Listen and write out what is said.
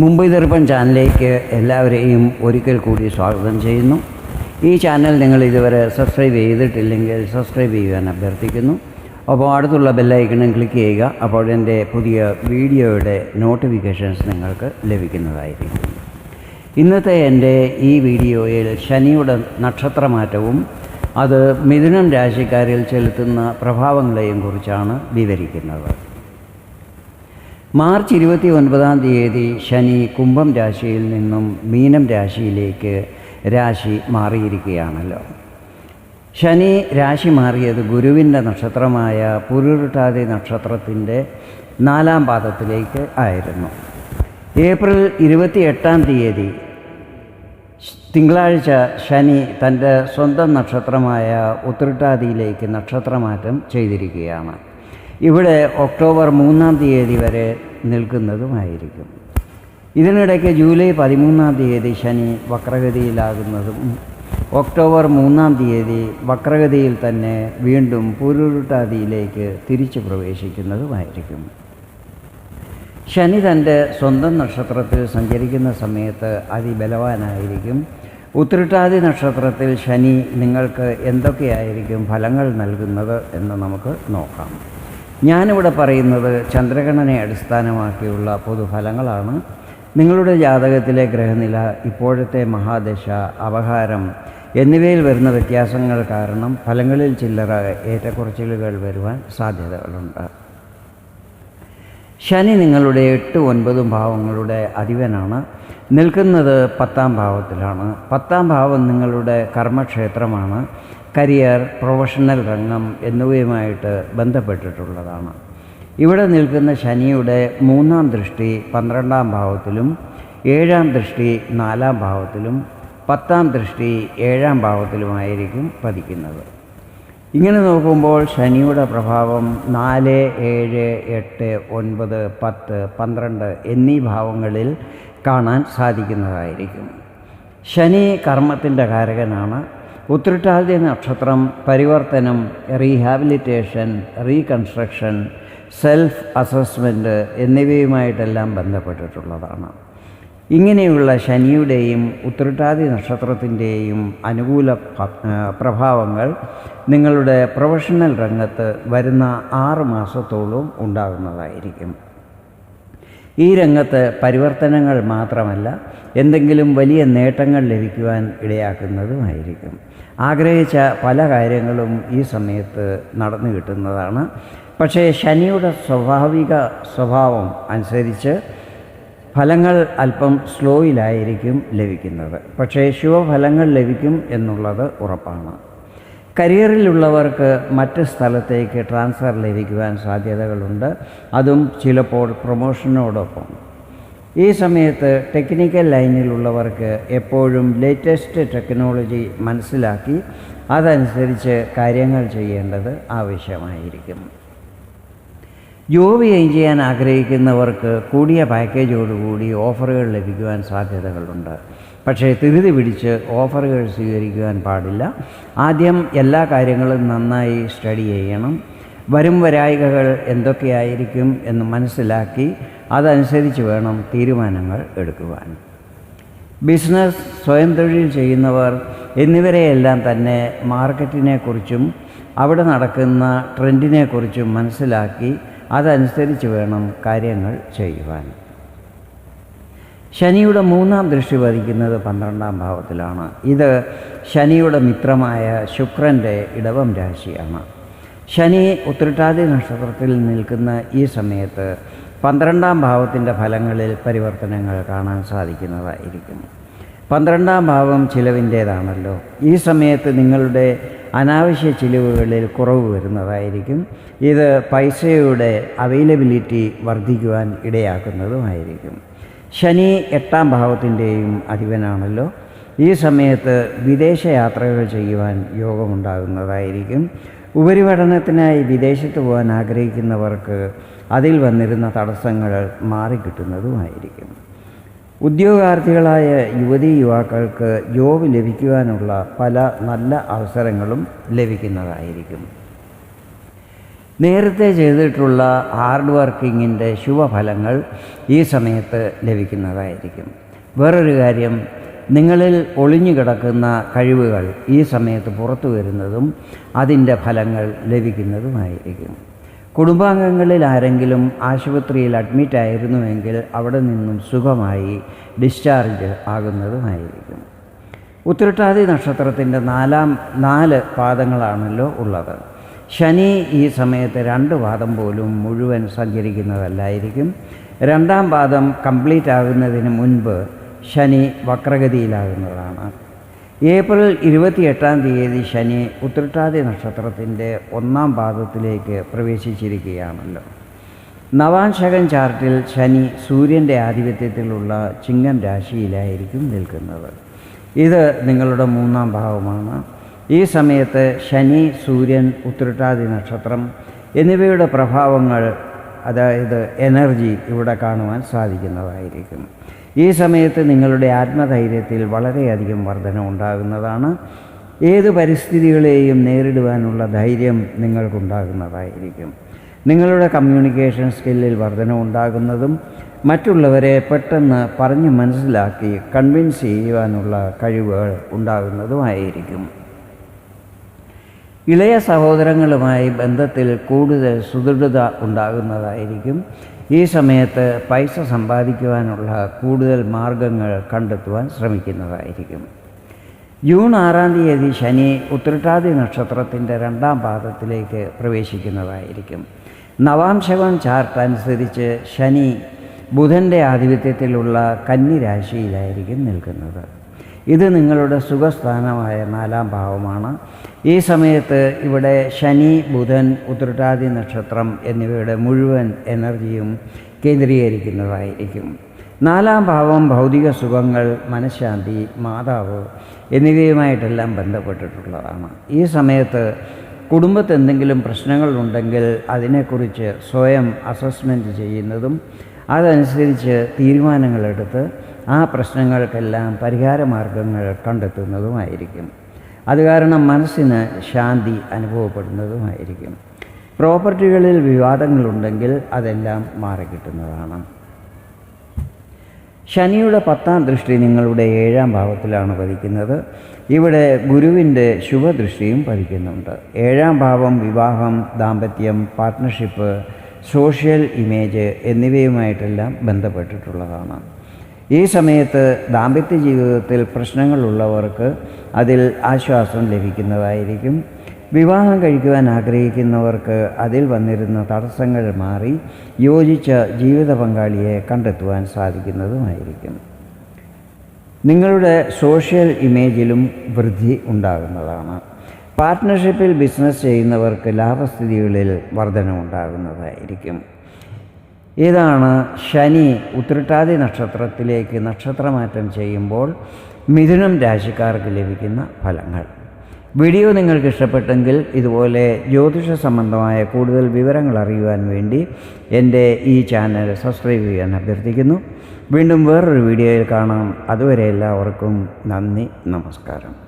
മുംബൈ ദർപ്പൺ ചാനലിലേക്ക് എല്ലാവരെയും ഒരിക്കൽ കൂടി സ്വാഗതം ചെയ്യുന്നു. ഈ ചാനൽ നിങ്ങൾ ഇതുവരെ സബ്സ്ക്രൈബ് ചെയ്തിട്ടില്ലെങ്കിൽ സബ്സ്ക്രൈബ് ചെയ്യാൻ അഭ്യർത്ഥിക്കുന്നു. അപ്പോൾ അടുത്തുള്ള ബെല്ലൈക്കണും ക്ലിക്ക് ചെയ്യുക. അപ്പോൾ എന്റെ പുതിയ വീഡിയോയുടെ നോട്ടിഫിക്കേഷൻസ് നിങ്ങൾക്ക് ലഭിക്കുന്നതായിരിക്കും. ഇന്നത്തെ എന്റെ ഈ വീഡിയോയിൽ ശനിയുടെ നക്ഷത്രമാറ്റവും അത് മിഥുനം രാശിക്കാരിൽ ചെലുത്തുന്ന പ്രഭാവങ്ങളെയും കുറിച്ചാണ് വിവരിക്കുന്നത്. മാർച്ച് ഇരുപത്തി ഒൻപതാം തീയതി ശനി കുംഭം രാശിയിൽ നിന്നും മീനം രാശിയിലേക്ക് രാശി മാറിയിരിക്കുകയാണല്ലോ. ശനി രാശി മാറിയത് ഗുരുവിന്റെ നക്ഷത്രമായ പുരുരുട്ടാതി നക്ഷത്രത്തിന്റെ നാലാം പാദത്തിലേക്ക് ആയിരുന്നു. ഏപ്രിൽ ഇരുപത്തി എട്ടാം തീയതി തിങ്കളാഴ്ച ശനി തന്റെ സ്വന്തം നക്ഷത്രമായ ഉത്രട്ടാതിയിലേക്ക് നക്ഷത്രമാറ്റം ചെയ്തിരിക്കുകയാണ്. ഇവിടെ ഒക്ടോബർ മൂന്നാം തീയതി വരെ നിൽക്കുന്നതുമായിരിക്കും. ഇതിനിടയ്ക്ക് ജൂലൈ പതിമൂന്നാം തീയതി ശനി വക്രഗതിയിലാകുന്നതും ഒക്ടോബർ മൂന്നാം തീയതി വക്രഗതിയിൽ തന്നെ വീണ്ടും പുരുട്ടാതിയിലേക്ക് തിരിച്ചു പ്രവേശിക്കുന്നതുമായിരിക്കും. ശനി തന്റെ സ്വന്തം നക്ഷത്രത്തിൽ സഞ്ചരിക്കുന്ന സമയത്ത് അതിബലവാനായിരിക്കും. ഉത്രട്ടാതി നക്ഷത്രത്തിൽ ശനി നിങ്ങൾക്ക് എന്തൊക്കെയായിരിക്കും ഫലങ്ങൾ നൽകുന്നത് എന്ന് നമുക്ക് നോക്കാം. ഞാനിവിടെ പറയുന്നത് ചന്ദ്രഗണനെ അടിസ്ഥാനമാക്കിയുള്ള പൊതുഫലങ്ങളാണ്. നിങ്ങളുടെ ജാതകത്തിലെ ഗ്രഹനില ഇപ്പോഴത്തെ മഹാദശ അപഹാരം എന്നിവയിൽ വരുന്ന വ്യത്യാസങ്ങൾ കാരണം ഫലങ്ങളിൽ ചില്ലറ ഏറ്റക്കുറച്ചിലുകൾ വരുവാൻ സാധ്യതകളുണ്ട്. ശനി നിങ്ങളുടെ എട്ട് ഒൻപതും ഭാവങ്ങളുടെ അധിപനാണ്. നിൽക്കുന്നത് പത്താം ഭാവത്തിലാണ്. പത്താം ഭാവം നിങ്ങളുടെ കർമ്മക്ഷേത്രമാണ്. കരിയർ പ്രൊഫഷണൽ രംഗം എന്നിവയുമായിട്ട് ബന്ധപ്പെട്ടിട്ടുള്ളതാണ്. ഇവിടെ നിൽക്കുന്ന ശനിയുടെ മൂന്നാം ദൃഷ്ടി പന്ത്രണ്ടാം ഭാവത്തിലും ഏഴാം ദൃഷ്ടി നാലാം ഭാവത്തിലും പത്താം ദൃഷ്ടി ഏഴാം ഭാവത്തിലുമായിരിക്കും പതിക്കുന്നത്. ഇങ്ങനെ നോക്കുമ്പോൾ ശനിയുടെ പ്രഭാവം നാല് ഏഴ് എട്ട് ഒൻപത് പത്ത് പന്ത്രണ്ട് എന്നീ ഭാവങ്ങളിൽ കാണാൻ സാധിക്കുന്നതായിരിക്കും. ശനി കർമ്മത്തിന്റെ കാരകനാണ്. ഉത്രട്ടാതി നക്ഷത്രം പരിവർത്തനം റീഹാബിലിറ്റേഷൻ റീകൺസ്ട്രക്ഷൻ സെൽഫ് അസസ്മെന്റ് എന്നിവയുമായിട്ടെല്ലാം ബന്ധപ്പെട്ടിട്ടുള്ളതാണ്. ഇങ്ങനെയുള്ള ശനിയുടെയും ഉത്രട്ടാതി നക്ഷത്രത്തിന്റെയും അനുകൂല പ്രഭാവങ്ങൾ നിങ്ങളുടെ പ്രൊഫഷണൽ രംഗത്ത് വരുന്ന ആറ് മാസത്തോളം ഉണ്ടാകുന്നതായിരിക്കും. ഈ രംഗത്ത് പരിവർത്തനങ്ങൾ മാത്രമല്ല എന്തെങ്കിലും വലിയ നേട്ടങ്ങൾ ലഭിക്കുവാൻ ഇടയാക്കുന്നതുമായിരിക്കും. ആഗ്രഹിച്ച പല കാര്യങ്ങളും ഈ സമയത്ത് നടന്നു കിട്ടുന്നതാണ്. പക്ഷേ ശനിയുടെ സ്വാഭാവിക സ്വഭാവം അനുസരിച്ച് ഫലങ്ങൾ അല്പം സ്ലോയിലായിരിക്കും ലഭിക്കുന്നത്. പക്ഷേ ശുഭഫലങ്ങൾ ലഭിക്കും എന്നുള്ളത് ഉറപ്പാണ്. കരിയറിലുള്ളവർക്ക് മറ്റ് സ്ഥലത്തേക്ക് ട്രാൻസ്ഫർ ലഭിക്കുവാൻ സാധ്യതകളുണ്ട്. അതും ചിലപ്പോൾ പ്രൊമോഷനോടൊപ്പം. ഈ സമയത്ത് ടെക്നിക്കൽ ലൈനിലുള്ളവർക്ക് എപ്പോഴും ലേറ്റസ്റ്റ് ടെക്നോളജി മനസ്സിലാക്കി അതനുസരിച്ച് കാര്യങ്ങൾ ചെയ്യേണ്ടത് ആവശ്യമായിരിക്കും. ജോബ് ചെയ്യാൻ ആഗ്രഹിക്കുന്നവർക്ക് കൂടിയ പാക്കേജോടുകൂടി ഓഫറുകൾ ലഭിക്കുവാൻ സാധ്യതകളുണ്ട്. പക്ഷേ തിരുതി പിടിച്ച് ഓഫറുകൾ സ്വീകരിക്കുവാൻ പാടില്ല. ആദ്യം എല്ലാ കാര്യങ്ങളും നന്നായി സ്റ്റഡി ചെയ്യണം. വരും വരായികകൾ എന്തൊക്കെയായിരിക്കും എന്ന് മനസ്സിലാക്കി അതനുസരിച്ച് വേണം തീരുമാനങ്ങൾ എടുക്കുവാൻ. ബിസിനസ് സ്വയം തൊഴിൽ ചെയ്യുന്നവർ എന്നിവരെയെല്ലാം തന്നെ മാർക്കറ്റിനെക്കുറിച്ചും അവിടെ നടക്കുന്ന ട്രെൻഡിനെക്കുറിച്ചും മനസ്സിലാക്കി അതനുസരിച്ച് വേണം കാര്യങ്ങൾ ചെയ്യുവാൻ. ശനിയുടെ മൂന്നാം ദൃഷ്ടി പതിക്കുന്നത് പന്ത്രണ്ടാം ഭാവത്തിലാണ്. ഇത് ശനിയുടെ മിത്രമായ ശുക്രന്റെ ഇടവം രാശിയാണ്. ശനി ഉത്രട്ടാതി നക്ഷത്രത്തിൽ നിൽക്കുന്ന ഈ സമയത്ത് പന്ത്രണ്ടാം ഭാവത്തിന്റെ ഫലങ്ങളിൽ പരിവർത്തനങ്ങൾ കാണാൻ സാധിക്കുന്നതായിരിക്കും. പന്ത്രണ്ടാം ഭാവം ചിലവിന്റേതാണല്ലോ. ഈ സമയത്ത് നിങ്ങളുടെ അനാവശ്യ ചിലവുകളിൽ കുറവ് വരുന്നതായിരിക്കും. ഇത് പൈസയുടെ അവൈലബിലിറ്റി വർദ്ധിക്കുവാൻ ഇടയാക്കുന്നതുമായിരിക്കും. ശനി എട്ടാം ഭാവത്തിന്റെയും അധിപനാണല്ലോ. ഈ സമയത്ത് വിദേശ യാത്രകൾ ചെയ്യുവാൻ യോഗമുണ്ടാകുന്നതായിരിക്കും. ഉപരിപഠനത്തിനായി വിദേശത്ത് പോകാൻ ആഗ്രഹിക്കുന്നവർക്ക് അതിൽ വന്നിരുന്ന തടസ്സങ്ങൾ മാറിക്കിട്ടുന്നതുമായിരിക്കും. ഉദ്യോഗാർത്ഥികളായ യുവതീ യുവാക്കൾക്ക് ജോബ് ലഭിക്കുവാനുള്ള പല നല്ല അവസരങ്ങളും ലഭിക്കുന്നതായിരിക്കും. നേരത്തെ ചെയ്തിട്ടുള്ള ഹാർഡ് വർക്കിങ്ങിന്റെ ശുഭഫലങ്ങൾ ഈ സമയത്ത് ലഭിക്കുന്നതായിരിക്കും. വേറൊരു കാര്യം നിങ്ങളിൽ ഒളിഞ്ഞു കിടക്കുന്ന കഴിവുകൾ ഈ സമയത്ത് പുറത്തു വരുന്നതും അതിന്റെ ഫലങ്ങൾ ലഭിക്കുന്നതുമായിരിക്കും. കുടുംബാംഗങ്ങളിൽ ആരെങ്കിലും ആശുപത്രിയിൽ അഡ്മിറ്റ് ആയിരുന്നുവെങ്കിൽ അവിടെ നിന്നും സുഖമായി ഡിസ്ചാർജ് ആകുന്നതുമായിരിക്കും. ഉത്രട്ടാതി നക്ഷത്രത്തിന്റെ നാലാം നാല് പാദങ്ങളാണല്ലോ ഉള്ളത്. ശനി ഈ സമയത്ത് രണ്ട് പാദം പോലും മുഴുവൻ സഞ്ചരിക്കുന്നതല്ലായിരിക്കും. രണ്ടാം പാദം കംപ്ലീറ്റ് ആകുന്നതിന് മുൻപ് ശനി വക്രഗതിയിലാകുന്നതാണ്. ഏപ്രിൽ ഇരുപത്തിയെട്ടാം തീയതി ശനി ഉത്രട്ടാതി നക്ഷത്രത്തിന്റെ ഒന്നാം പാദത്തിലേക്ക് പ്രവേശിച്ചിരിക്കുകയാണല്ലോ. നവാംശകൻ ചാർട്ടിൽ ശനി സൂര്യന്റെ ആധിപത്യത്തിലുള്ള ചിങ്ങം രാശിയിലായിരിക്കും നിൽക്കുന്നത്. ഇത് നിങ്ങളുടെ മൂന്നാം ഭാവമാണ്. ഈ സമയത്ത് ശനി സൂര്യൻ ഉത്രട്ടാതി നക്ഷത്രം എന്നിവയുടെ പ്രഭാവങ്ങൾ അതായത് എനർജി ഇവിടെ കാണുവാൻ സാധിക്കുന്നതായിരിക്കും. ഈ സമയത്ത് നിങ്ങളുടെ ആത്മധൈര്യത്തിൽ വളരെയധികം വർധന ഉണ്ടാകുന്നതാണ്. ഏത് പരിസ്ഥിതികളെയും നേരിടുവാനുള്ള ധൈര്യം നിങ്ങൾക്കുണ്ടാകുന്നതായിരിക്കും. നിങ്ങളുടെ കമ്മ്യൂണിക്കേഷൻ സ്കില്ലിൽ വർധന ഉണ്ടാകുന്നതും മറ്റുള്ളവരെ പെട്ടെന്ന് പറഞ്ഞ് മനസ്സിലാക്കി കൺവിൻസ് ചെയ്യുവാനുള്ള കഴിവുകൾ ഉണ്ടാകുന്നതുമായിരിക്കും. ഇളയ സഹോദരങ്ങളുമായി ബന്ധത്തിൽ കൂടുതൽ സുദൃഢത ഉണ്ടാകുന്നതായിരിക്കും. ഈ സമയത്ത് പൈസ സമ്പാദിക്കുവാനുള്ള കൂടുതൽ മാർഗങ്ങൾ കണ്ടെത്തുവാൻ ശ്രമിക്കുന്നതായിരിക്കും. ജൂൺ ആറാം തീയതി ശനി ഉത്രട്ടാതി നക്ഷത്രത്തിന്റെ രണ്ടാം പാദത്തിലേക്ക് പ്രവേശിക്കുന്നതായിരിക്കും. നവാംശകം ചാർട്ട് അനുസരിച്ച് ശനി ബുധന്റെ ആധിപത്യത്തിലുള്ള കന്നിരാശിയിലായിരിക്കും നിൽക്കുന്നത്. ഇത് നിങ്ങളുടെ സുഖസ്ഥാനമായ നാലാം ഭാവമാണ്. ഈ സമയത്ത് ഇവിടെ ശനി ബുധൻ ഉത്രട്ടാതി നക്ഷത്രം എന്നിവയുടെ മുഴുവൻ എനർജിയും കേന്ദ്രീകരിക്കുന്നതായിരിക്കും. നാലാം ഭാവം ഭൗതിക സുഖങ്ങൾ മനഃശാന്തി മാതാവ് എന്നിവയുമായിട്ടെല്ലാം ബന്ധപ്പെട്ടിട്ടുള്ളതാണ്. ഈ സമയത്ത് കുടുംബത്ത് എന്തെങ്കിലും പ്രശ്നങ്ങളുണ്ടെങ്കിൽ അതിനെക്കുറിച്ച് സ്വയം അസസ്മെന്റ് ചെയ്യുന്നതും അതനുസരിച്ച് തീരുമാനങ്ങളെടുത്ത് ആ പ്രശ്നങ്ങൾക്കെല്ലാം പരിഹാരമാർഗങ്ങൾ കണ്ടെത്തുന്നതുമായിരിക്കും. അത് കാരണം മനസ്സിന് ശാന്തി അനുഭവപ്പെടുന്നതുമായിരിക്കും. പ്രോപ്പർട്ടികളിൽ വിവാദങ്ങളുണ്ടെങ്കിൽ അതെല്ലാം മാറിക്കിട്ടുന്നതാണ്. ശനിയുടെ പത്താം ദൃഷ്ടി നിങ്ങളുടെ ഏഴാം ഭാവത്തിലാണ് പതിക്കുന്നത്. ഇവിടെ ഗുരുവിന്റെ ശുഭദൃഷ്ടിയും പതിക്കുന്നുണ്ട്. ഏഴാം ഭാവം വിവാഹം ദാമ്പത്യം പാർട്ട്ണർഷിപ്പ് സോഷ്യൽ ഇമേജ് എന്നിവയുമായിട്ടെല്ലാം ബന്ധപ്പെട്ടിട്ടുള്ളതാണ്. ഈ സമയത്ത് ദാമ്പത്യ ജീവിതത്തിൽ പ്രശ്നങ്ങളുള്ളവർക്ക് അതിൽ ആശ്വാസം ലഭിക്കുന്നതായിരിക്കും. വിവാഹം കഴിക്കുവാൻ ആഗ്രഹിക്കുന്നവർക്ക് അതിൽ വന്നിരുന്ന തടസ്സങ്ങൾ മാറി യോജിച്ച ജീവിത പങ്കാളിയെ കണ്ടെത്തുവാൻ സാധിക്കുന്നതുമായിരിക്കും. നിങ്ങളുടെ സോഷ്യൽ ഇമേജിലും വൃദ്ധി ഉണ്ടാകുന്നതാണ്. പാർട്ട്ണർഷിപ്പിൽ ബിസിനസ് ചെയ്യുന്നവർക്ക് ലാഭസ്ഥിതികളിൽ വർധനമുണ്ടാകുന്നതായിരിക്കും ഇതാണ് ശനി ഉത്രട്ടാതി നക്ഷത്രത്തിലേക്ക് നക്ഷത്രമാറ്റം ചെയ്യുമ്പോൾ മിഥുനം രാശിക്കാർക്ക് ലഭിക്കുന്ന ഫലങ്ങൾ. വീഡിയോ നിങ്ങൾക്ക് ഇഷ്ടപ്പെട്ടെങ്കിൽ ഇതുപോലെ ജ്യോതിഷ സംബന്ധമായ കൂടുതൽ വിവരങ്ങൾ അറിയുവാൻ വേണ്ടി എന്റെ ഈ ചാനൽ സബ്സ്ക്രൈബ് ചെയ്യാൻ അഭ്യർത്ഥിക്കുന്നു. വീണ്ടും വേറൊരു വീഡിയോയിൽ കാണാം. അതുവരെ എല്ലാവർക്കും നന്ദി നമസ്കാരം.